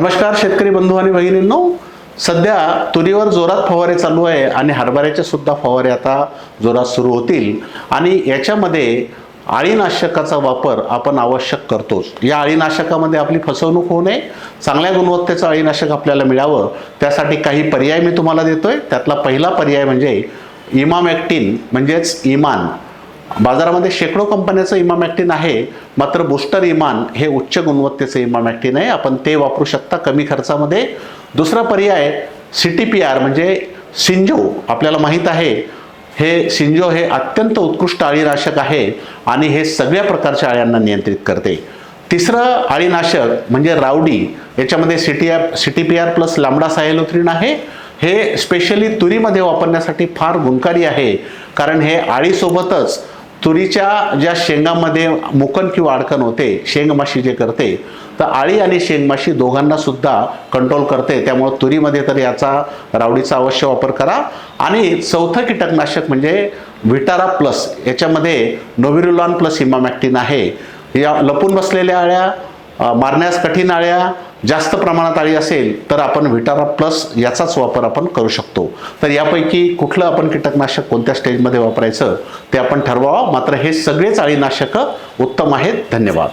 नमस्कार शेतकरी बंधू आणि भगिनींनो. सध्या तुरीवर जोरात फवारे चालू आहे आणि हरभऱ्याचे सुद्धा फवारे आता जोरात सुरू होतील. आणि याच्यामध्ये अळीनाशकाचा वापर आपण आवश्यक करतोच. या अळीनाशकामध्ये आपली फसवणूक होऊ नये. चांगल्या गुणवत्तेचं अळीनाशक आपल्याला मिळावं. त्यासाठी काही पर्याय मी तुम्हाला देतोय. त्यातला पहिला पर्याय म्हणजे इमामॅक्टिन म्हणजेच इमान. बाजारामध्ये शेकडो कंपन्याचं इमामॅक्टिन आहे मात्र बुस्टर इमान हे उच्च गुणवत्तेचं इमामॅक्टिन आहे. आपण ते वापरू शकता कमी खर्चामध्ये. दुसरा पर्याय सी टी पी आर म्हणजे सिंजो. आपल्याला माहीत आहे हे सिंजो हे अत्यंत उत्कृष्ट अळीनाशक आहे आणि हे सगळ्या प्रकारच्या अळ्यांना नियंत्रित करते. तिसरं अळीनाशक म्हणजे रावडी याच्यामध्ये city C T P R plus lambda cyhalothrin आहे. हे स्पेशली तुरीमध्ये वापरण्यासाठी फार गुणकारी आहे कारण हे आळीसोबतच तुरीच्या ज्या शेंगामध्ये मुकन किंवा अडकण होते शेंगमाशी जे करते तर आळी आणि शेंगमाशी दोघांना सुद्धा कंट्रोल करते. त्यामुळे तुरीमध्ये तर याचा रावडीचा अवश्य वापर करा. आणि चौथं कीटकनाशक म्हणजे विटारा प्लस याच्यामध्ये नोविरुलॉन प्लस हिमामॅक्टिन आहे. या लपून बसलेल्या आळ्या मारण्यास कठीण आळ्या जास्त प्रमाणात आळी असेल तर आपण विटारा प्लस याचाच वापर आपण करू शकतो. तर यापैकी कुठलं आपण कीटकनाशक कोणत्या स्टेजमध्ये वापरायचं ते आपण ठरवावं. मात्र हे सगळेच आळीनाशकं उत्तम आहेत. धन्यवाद.